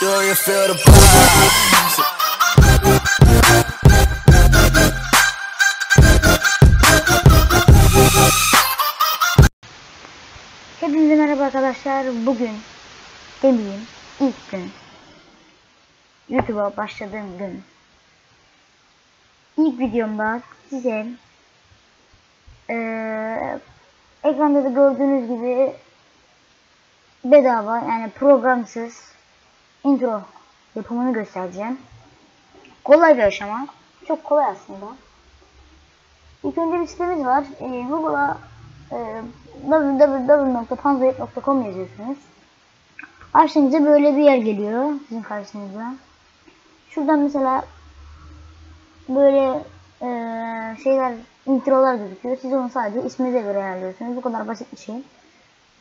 Do you feel the vibes? Hepinize merhaba arkadaşlar. Bugün demeyeyim ilk gün. YouTube'a başladığım gün. İlk videomda size eee ekranda da gördüğünüz gibi bedava yani programsız intro yapımını göstereceğim. Kolay bir aşama. Çok kolay aslında. İlk önce bir sitemiz var. Ee, Google'a e, www.panzoid.com yazıyorsunuz. Açtığınızda böyle bir yer geliyor sizin karşınıza. Şuradan mesela böyle e, şeyler introlar gözüküyor. Siz onu sadece isminize göre ayarlıyorsunuz. Bu kadar basit bir şey.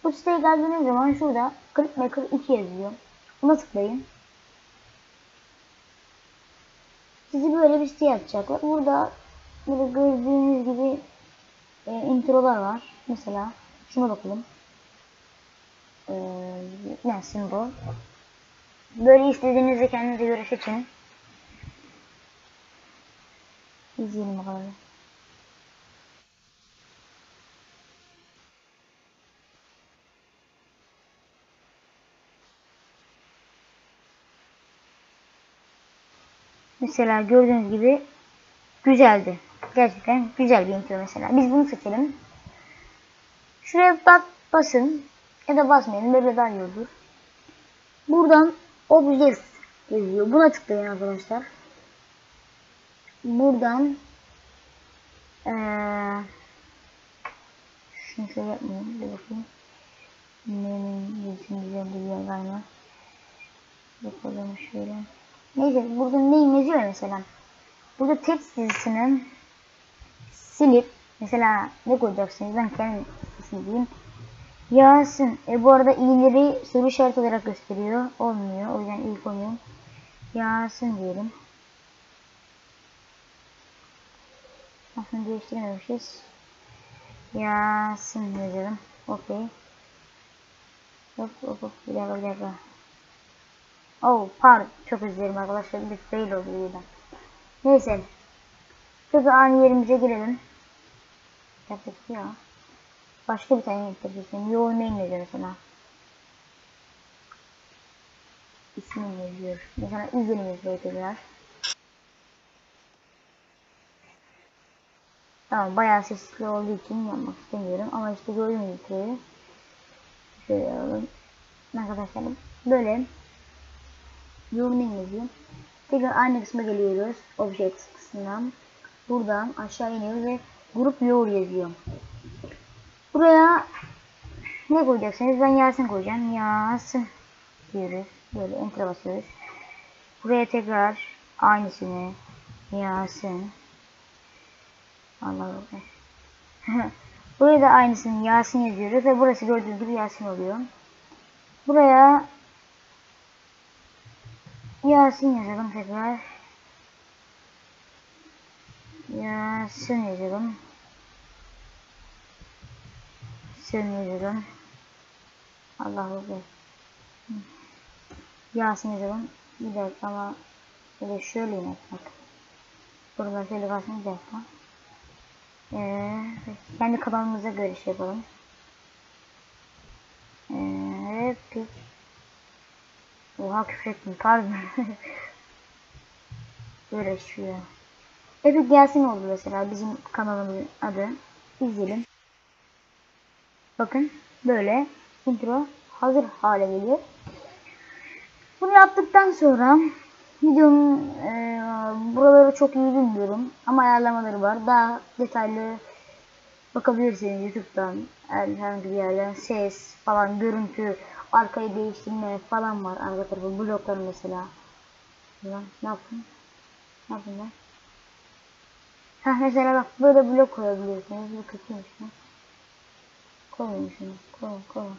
Bu siteye geldiğiniz zaman şurada Clipmaker 2 yazıyor. Buna tıklayın. Sizi böyle bir siteye atacaklar. Burada böyle gördüğünüz gibi e, introlar var. Mesela şuna bakalım. E, ne simbol. Böyle istediğinizde kendinize göre seçin. İzleyelim bakalım. Mesela gördüğünüz gibi güzeldi. Gerçekten güzel bir intro mesela. Biz bunu seçelim. Şuraya bak basın ya da basmayın. Böyle daha iyi olur. Buradan Objects yazıyor. Buna tıklayın arkadaşlar. Buradan ee, şunu şöyle yapmayayım. Bir bakayım. Neyin yazısını güzel bir yer var mı? Bakalım şöyle. Neyse burada neyim yazıyor mesela. Burada text dizisinin silip mesela ne koyacaksınız ben kendim ismi diyeyim. Yasin. E bu arada iyileri soru işareti olarak gösteriyor. Olmuyor. O yüzden iyi koyuyorum. Yasin diyelim. Aslında değiştirememişiz. Yasin yazalım. Okey. Hop hop hop. Bir dakika bir dakika. Oh pardon. Çok özür dilerim arkadaşlar. Bir fail oldu birden. Neyse. Tekrar aynı yerimize girelim. Yaptık ya. Başka bir tane getireceğim. Your name yazıyor mesela. İsmini yazıyor. Mesela izlenim yazıyor tekrar. Tamam bayağı sesli olduğu için yapmak istemiyorum. Ama işte gördüğünüz gibi şöyle alalım. Arkadaşlar böyle Yazıyor. Tekrar aynı kısma geliyoruz. Objects kısmından. Buradan aşağı iniyoruz ve grup your yazıyor. Buraya ne koyacaksınız? Ben Yasin koyacağım. Yasin diyoruz. Böyle enter basıyoruz. Buraya tekrar aynısını Yasin. Allah Allah. Buraya da aynısını Yasin yazıyoruz ve burası gördüğünüz gibi Yasin oluyor. Buraya Yasin yazalım tekrar. Yasin yazalım. Sen yazalım. Allah Allah. Yasin yazalım. Bir dakika ama böyle şöyle yapmak. Buralar şöyle kalsın bir dakika. Ee, kendi kanalımıza göre şey yapalım. Ee, peki. Oha küfrettim pardon. Böyle şu ya. Evet Yasin oldu mesela bizim kanalımızın adı. İzleyelim. Bakın böyle intro hazır hale geliyor. Bunu yaptıktan sonra videonun e, buraları çok iyi bilmiyorum ama ayarlamaları var. Daha detaylı bakabilirsiniz YouTube'dan herhangi bir yerden ses falan görüntü arkayı değiştirme falan var arka tarafı bloklar mesela. Ulan, ne yaptın? Ne yaptın ben? Heh mesela bak böyle blok koyabiliyorsunuz. Bu kötüymüş lan. Koyun şunu. Koyun koyun.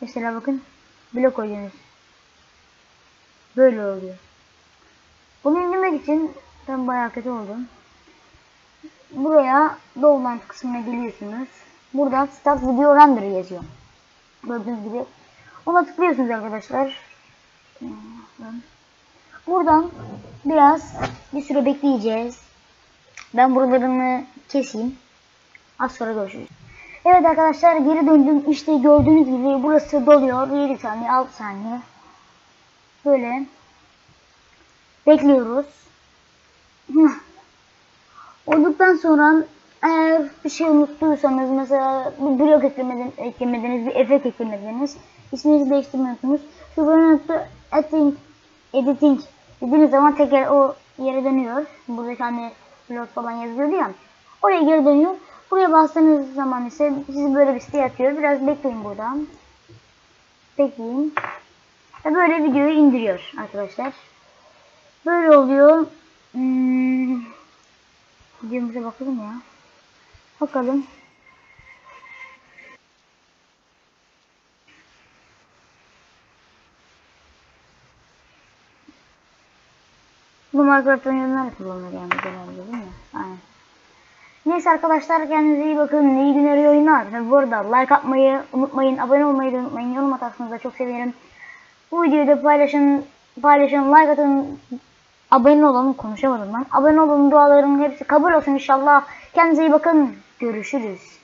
Mesela bakın blok koyuyorsunuz. Böyle oluyor. Bunu indirmek için ben bayağı kötü oldum. Buraya download kısmına geliyorsunuz. Burada start video render yazıyor. Gördüğünüz gibi Ona tıklıyorsunuz arkadaşlar. Buradan biraz bir süre bekleyeceğiz. Ben buralarını keseyim. Az sonra görüşürüz. Evet arkadaşlar geri döndüm. İşte gördüğünüz gibi burası doluyor. 7 saniye 6 saniye. Böyle. Bekliyoruz. Olduktan sonra eğer bir şey unuttuysanız mesela bir blok eklemediniz, eklemediniz bir efekt eklemediniz. İsminizi değiştirmeyi unuttunuz. Şu bölümde editing, editing dediğiniz zaman tekrar o yere dönüyor. Burada hani blok falan yazıyordu ya. Oraya geri dönüyor. Buraya bastığınız zaman ise sizi böyle bir siteye atıyor. Biraz bekleyin buradan. Bekleyin. Ve böyle videoyu indiriyor arkadaşlar. Böyle oluyor. Hmm. Videomuza bakalım ya. Bakalım. Bu Minecraft oyunları kullanılır yani genelde değil mi? Aynen. Neyse arkadaşlar kendinize iyi bakın. İyi günler iyi oyunlar. Ve bu arada like atmayı unutmayın. Abone olmayı da unutmayın. Yorum atarsanız da çok sevinirim. Bu videoyu da paylaşın. Paylaşın. Like atın. Abone olun. Konuşamadım ben. Abone olun. Duaların hepsi kabul olsun inşallah. Kendinize iyi bakın. Görüşürüz.